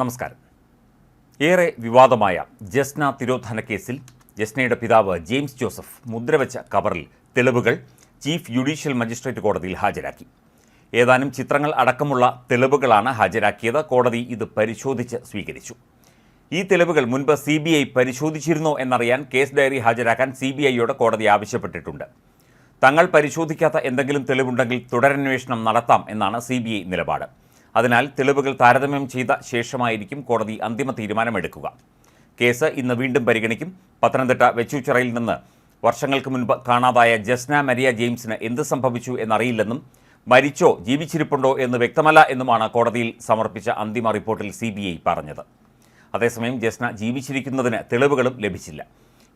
നമസ്കാരം. ഏറെ വിവാദമായ ജസ്ന തിരോധന കേസിൽ ജസ്നയുടെ പിതാവ് ജെയിംസ് ജോസഫ് മുദ്രവെച്ച കവറിൽ തെളിവുകൾ ചീഫ് ജുഡീഷ്യൽ മജിസ്ട്രേറ്റ് കോടതിയിൽ ഹാജരാക്കി. ഏതാനും ചിത്രങ്ങൾ അടക്കമുള്ള തെളിവുകളാണ് ഹാജരാക്കിയത്. കോടതി ഇത് പരിശോധിച്ച് സ്വീകരിച്ചു. ഈ തെളിവുകൾ മുൻപ് സി ബി ഐ പരിശോധിച്ചിരുന്നോ എന്നറിയാൻ കേസ് ഡയറി ഹാജരാക്കാൻ സി ബി ഐയോട് കോടതി ആവശ്യപ്പെട്ടിട്ടുണ്ട്. തങ്ങൾ പരിശോധിക്കാത്ത എന്തെങ്കിലും തെളിവുണ്ടെങ്കിൽ തുടരന്വേഷണം നടത്താം എന്നാണ് സി ബി ഐ നിലപാട്. അതിനാൽ തെളിവുകൾ താരതമ്യം ചെയ്ത ശേഷമായിരിക്കും കോടതി അന്തിമ തീരുമാനമെടുക്കുക. കേസ് ഇന്ന് വീണ്ടും പരിഗണിക്കും. പത്തനംതിട്ട വെച്ചൂച്ചിറയിൽ നിന്ന് വർഷങ്ങൾക്ക് മുൻപ് കാണാതായ ജസ്ന മരിയ ജെയിംസിന് എന്ത് സംഭവിച്ചു എന്നറിയില്ലെന്നും മരിച്ചോ ജീവിച്ചിരിപ്പുണ്ടോ എന്ന് വ്യക്തമല്ല എന്നുമാണ് കോടതിയിൽ സമർപ്പിച്ച അന്തിമ റിപ്പോർട്ടിൽ സി പറഞ്ഞത്. അതേസമയം ജസ്ന ജീവിച്ചിരിക്കുന്നതിന് തെളിവുകളും ലഭിച്ചില്ല.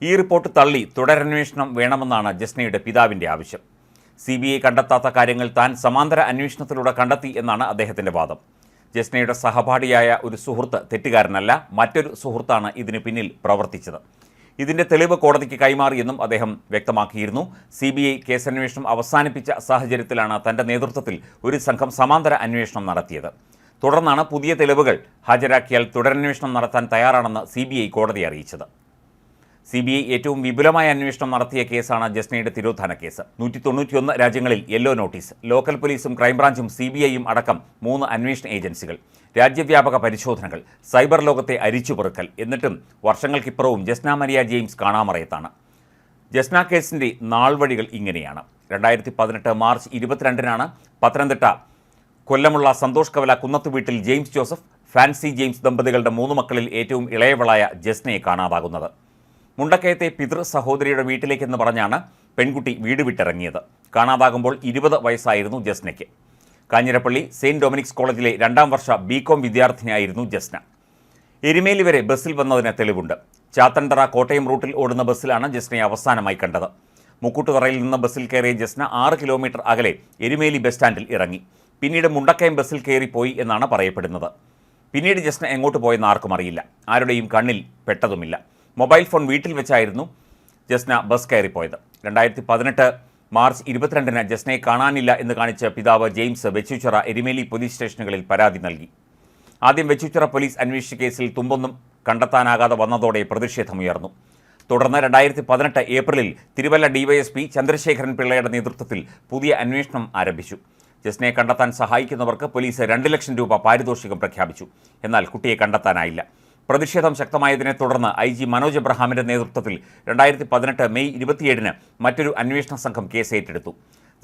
ഈ റിപ്പോർട്ട് തള്ളി തുടരന്വേഷണം വേണമെന്നാണ് ജസ്നയുടെ പിതാവിന്റെ ആവശ്യം. സി ബി ഐ കണ്ടെത്താത്ത കാര്യങ്ങൾ താൻ സമാന്തര അന്വേഷണത്തിലൂടെ കണ്ടെത്തി എന്നാണ് അദ്ദേഹത്തിന്റെ വാദം. ജസ്നയുടെ സഹപാഠിയായ ഒരു സുഹൃത്ത് തെറ്റുകാരനല്ല മറ്റൊരു സുഹൃത്താണ് ഇതിന് പിന്നിൽ പ്രവർത്തിച്ചത്. ഇതിന്റെ തെളിവ് കോടതിക്ക് കൈമാറിയെന്നും അദ്ദേഹം വ്യക്തമാക്കിയിരുന്നു. സി ബി ഐ കേസന്വേഷണം അവസാനിപ്പിച്ച സാഹചര്യത്തിലാണ് തന്റെ നേതൃത്വത്തിൽ ഒരു സംഘം സമാന്തര അന്വേഷണം നടത്തിയത്. തുടർന്നാണ് പുതിയ തെളിവുകൾ ഹാജരാക്കിയാൽ തുടരന്വേഷണം നടത്താൻ തയ്യാറാണെന്ന് സി കോടതി അറിയിച്ചത്. സി ബി ഐ ഏറ്റവും വിപുലമായ അന്വേഷണം നടത്തിയ കേസാണ് ജസ്നയുടെ തിരോധാന കേസ്. നൂറ്റി തൊണ്ണൂറ്റിയൊന്ന് രാജ്യങ്ങളിൽ യെല്ലോ നോട്ടീസ് ലോക്കൽ പോലീസും ക്രൈംബ്രാഞ്ചും സി ബി ഐയും അടക്കം മൂന്ന് അന്വേഷണ ഏജൻസികൾ. രാജ്യവ്യാപക പരിശോധനകൾ സൈബർ ലോകത്തെ അരിച്ചുപെറുക്കൽ എന്നിട്ടും വർഷങ്ങൾക്കിപ്പുറവും ജസ്ന മരിയ ജെയിംസ് കാണാമറയത്താണ്. ജസ്ന കേസിന്റെ നാൾവഴികൾ ഇങ്ങനെയാണ്. രണ്ടായിരത്തി പതിനെട്ട് മാർച്ച് ഇരുപത്തിരണ്ടിനാണ് പത്തനംതിട്ട കൊല്ലമുള്ള സന്തോഷ് കവല കുന്നത്ത് വീട്ടിൽ ജെയിംസ് ജോസഫ് ഫാൻസി ജെയിംസ് ദമ്പതികളുടെ മൂന്ന് മക്കളിൽ ഏറ്റവും ഇളയവളായ ജസ്നയെ കാണാതാകുന്നത്. മുണ്ടക്കയത്തെ പിതൃ സഹോദരിയുടെ വീട്ടിലേക്കെന്ന് പറഞ്ഞാണ് പെൺകുട്ടി വീട് വിട്ടിറങ്ങിയത്. കാണാതാകുമ്പോൾ ഇരുപത് വയസ്സായിരുന്നു ജസ്നയ്ക്ക്. കാഞ്ഞിരപ്പള്ളി സെയിന്റ് ഡൊമിനിക്സ് കോളേജിലെ രണ്ടാം വർഷ ബി കോം വിദ്യാർത്ഥിനിയായിരുന്നു ജസ്ന. എരുമേലി വരെ ബസ്സിൽ വന്നതിന് തെളിവുണ്ട്. ചാത്തൻതറ കോട്ടയം റൂട്ടിൽ ഓടുന്ന ബസ്സിലാണ് ജസ്നയെ അവസാനമായി കണ്ടത്. മുക്കൂട്ടുതറയിൽ നിന്ന് ബസ്സിൽ കയറിയ ജസ്ന ആറ് കിലോമീറ്റർ അകലെ എരുമേലി ബസ് സ്റ്റാൻഡിൽ ഇറങ്ങി. പിന്നീട് മുണ്ടക്കയം ബസ്സിൽ കയറിപ്പോയി എന്നാണ് പറയപ്പെടുന്നത്. പിന്നീട് ജസ്ന എങ്ങോട്ട് പോയെന്ന് ആർക്കും അറിയില്ല. ആരുടെയും കണ്ണിൽ പെട്ടതുമില്ല. മൊബൈൽ ഫോൺ വീട്ടിൽ വെച്ചായിരുന്നു ജസ്ന ബസ് കയറിപ്പോയത്. രണ്ടായിരത്തി പതിനെട്ട് മാർച്ച് ഇരുപത്തിരണ്ടിന് ജസ്നയെ കാണാനില്ല എന്ന് കാണിച്ച് പിതാവ് ജെയിംസ് വെച്ചുച്ചിറ എരിമേലി പോലീസ് സ്റ്റേഷനുകളിൽ പരാതി നൽകി. ആദ്യം വെച്ചുച്ചിറ പോലീസ് അന്വേഷിച്ച കേസിൽ തുമ്പൊന്നും കണ്ടെത്താനാകാതെ വന്നതോടെ പ്രതിഷേധമുയർന്നു. തുടർന്ന് രണ്ടായിരത്തി പതിനെട്ട് ഏപ്രിലിൽ തിരുവല്ല ഡിവൈഎസ്പി ചന്ദ്രശേഖരൻ പിള്ളയുടെ നേതൃത്വത്തിൽ പുതിയ അന്വേഷണം ആരംഭിച്ചു. ജസ്നയെ കണ്ടെത്താൻ സഹായിക്കുന്നവർക്ക് പോലീസ് രണ്ട് ലക്ഷം രൂപ പാരിതോഷികം പ്രഖ്യാപിച്ചു. എന്നാൽ കുട്ടിയെ കണ്ടെത്താനായില്ല. പ്രതിഷേധം ശക്തമായതിനെ തുടർന്ന് ഐ ജി മനോജ് എബ്രഹാമിന്റെ നേതൃത്വത്തിൽ രണ്ടായിരത്തി പതിനെട്ട് മെയ് ഇരുപത്തിയേഴിന് മറ്റൊരു അന്വേഷണ സംഘം കേസ് ഏറ്റെടുത്തു.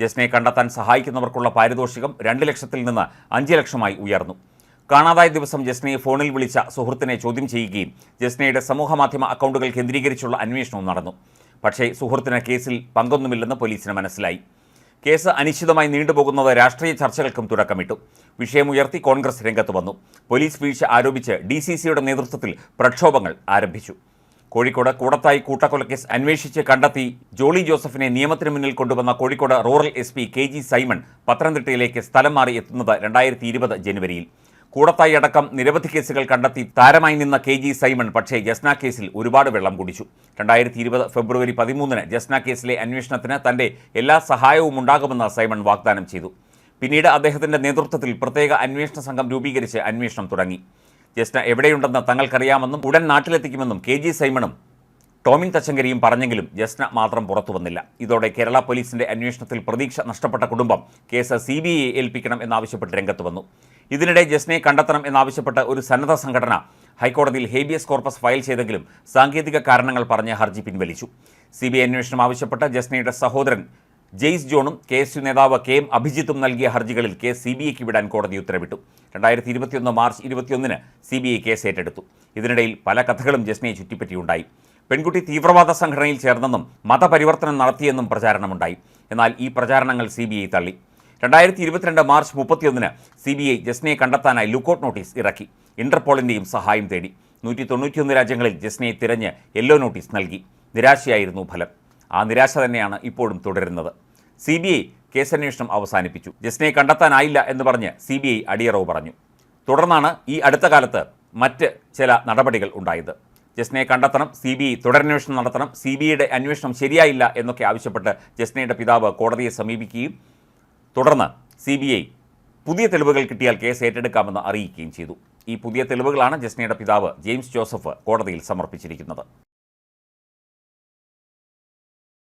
ജസ്നയെ കണ്ടെത്താൻ സഹായിക്കുന്നവർക്കുള്ള പാരിതോഷികം രണ്ട് ലക്ഷത്തിൽ നിന്ന് അഞ്ച് ലക്ഷമായി ഉയർന്നു. കാണാതായ ദിവസം ജസ്നയെ ഫോണിൽ വിളിച്ച സുഹൃത്തിനെ ചോദ്യം ചെയ്യുകയും ജസ്നയുടെ സമൂഹമാധ്യമ അക്കൗണ്ടുകൾ കേന്ദ്രീകരിച്ചുള്ള അന്വേഷണവും നടന്നു. പക്ഷേ സുഹൃത്തിന് കേസിൽ പങ്കൊന്നുമില്ലെന്ന് പോലീസിന് മനസ്സിലായി. കേസ് അനിശ്ചിതമായി നീണ്ടുപോകുന്നത് രാഷ്ട്രീയ ചർച്ചകൾക്കും തുടക്കമിട്ടു. വിഷയമുയർത്തി കോൺഗ്രസ് രംഗത്ത് വന്നു. പോലീസ് വീഴ്ച ആരോപിച്ച് ഡി സി സിയുടെ നേതൃത്വത്തിൽ പ്രക്ഷോഭങ്ങൾ ആരംഭിച്ചു. കോഴിക്കോട് കൂടത്തായി കൂട്ടക്കൊലക്കേസ് അന്വേഷിച്ച് കണ്ടെത്തി ജോളി ജോസഫിനെ നിയമത്തിന് മുന്നിൽ കൊണ്ടുവന്ന Kozhikode rural S P K G Simon പത്തനംതിട്ടയിലേക്ക് സ്ഥലം മാറി എത്തുന്നത് രണ്ടായിരത്തി ഇരുപത് ജനുവരിയിൽ. കൂടത്തായി അടക്കം നിരവധി കേസുകൾ കണ്ടെത്തി താരമായി നിന്ന കെ ജി സൈമൺ പക്ഷേ ജസ്ന കേസിൽ ഒരുപാട് വെള്ളം കുടിച്ചു. രണ്ടായിരത്തി ഇരുപത് ഫെബ്രുവരി പതിമൂന്നിന് ജസ്ന കേസിലെ അന്വേഷണത്തിന് തന്റെ എല്ലാ സഹായവും ഉണ്ടാകുമെന്ന് സൈമൺ വാഗ്ദാനം ചെയ്തു. പിന്നീട് അദ്ദേഹത്തിന്റെ നേതൃത്വത്തിൽ പ്രത്യേക അന്വേഷണ സംഘം രൂപീകരിച്ച് അന്വേഷണം തുടങ്ങി. ജസ്ന എവിടെയുണ്ടെന്ന് തങ്ങൾക്കറിയാമെന്നും ഉടൻ നാട്ടിലെത്തിക്കുമെന്നും കെ ജി സൈമണും ടോമിൻ തച്ചങ്കരിയും പറഞ്ഞെങ്കിലും ജസ്ന മാത്രം പുറത്തു വന്നില്ല ഇതോടെ കേരള പോലീസിന്റെ അന്വേഷണത്തിൽ പ്രതീക്ഷ നഷ്ടപ്പെട്ട കുടുംബം കേസ് സി ബി ഐ ഏൽപ്പിക്കണം എന്നാവശ്യപ്പെട്ട് രംഗത്ത് വന്നു. ഇതിനിടെ ജസ്നയെ കണ്ടെത്തണം എന്നാവശ്യപ്പെട്ട് ഒരു സന്നദ്ധ സംഘടന ഹൈക്കോടതിയിൽ ഹേബിയസ് കോർപ്പസ് ഫയൽ ചെയ്തെങ്കിലും സാങ്കേതിക കാരണങ്ങൾ പറഞ്ഞ് ഹർജി പിൻവലിച്ചു. സി ബി ഐ അന്വേഷണം ആവശ്യപ്പെട്ട് ജസ്നയുടെ സഹോദരൻ ജെയ്സ് ജോണും കെ എസ് യു നേതാവ് കെ എം അഭിജിത്തും നൽകിയ ഹർജികളിൽ കേസ് സി ബി ഐക്ക് വിടാൻ കോടതി ഉത്തരവിട്ടു. രണ്ടായിരത്തി ഇരുപത്തിയൊന്ന് മാർച്ച് ഇരുപത്തിയൊന്നിന് സി ബി ഐ കേസ് ഏറ്റെടുത്തു. ഇതിനിടയിൽ പല കഥകളും ജസ്നയെ ചുറ്റിപ്പറ്റിയുണ്ടായി. പെൺകുട്ടി തീവ്രവാദ സംഘടനയിൽ ചേർന്നെന്നും മതപരിവർത്തനം നടത്തിയെന്നും പ്രചാരണമുണ്ടായി. എന്നാൽ ഈ പ്രചാരണങ്ങൾ സി ബി ഐ തള്ളി. രണ്ടായിരത്തി ഇരുപത്തിരണ്ട് മാർച്ച് മുപ്പത്തിയൊന്നിന് സി ബി ഐ ജസ്നയെ കണ്ടെത്താനായി ലുക്കൌട്ട് നോട്ടീസ് ഇറക്കി. ഇന്റർപോളിന്റെയും സഹായം തേടി. നൂറ്റി തൊണ്ണൂറ്റിയൊന്ന് രാജ്യങ്ങളിൽ ജസ്നയെ തിരഞ്ഞ് യെല്ലോ നോട്ടീസ് നൽകി. നിരാശയായിരുന്നു ഫലം. ആ നിരാശ തന്നെയാണ് ഇപ്പോഴും തുടരുന്നത്. സി ബി ഐ കേസന്വേഷണം അവസാനിപ്പിച്ചു. ജസ്നയെ കണ്ടെത്താനായില്ല എന്ന് പറഞ്ഞ് സി ബി ഐ അടിയറവ് പറഞ്ഞു. തുടർന്നാണ് ഈ അടുത്ത കാലത്ത് മറ്റ് ചില നടപടികൾ ഉണ്ടായത്. ജസ്നയെ കണ്ടെത്തണം സി ബി ഐ തുടരന്വേഷണം നടത്തണം സി ബി ഐയുടെ അന്വേഷണം ശരിയായില്ല എന്നൊക്കെ ആവശ്യപ്പെട്ട് ജസ്നയുടെ പിതാവ് കോടതിയെ സമീപിക്കുകയും തുടർന്ന് സി ബി ഐ പുതിയ തെളിവുകൾ കിട്ടിയാൽ കേസ് ഏറ്റെടുക്കാമെന്ന് അറിയിക്കുകയും ചെയ്തു. ഈ പുതിയ തെളിവുകളാണ് ജസ്നയുടെ പിതാവ് ജെയിംസ് ജോസഫ് കോടതിയിൽ സമർപ്പിച്ചിരിക്കുന്നത്.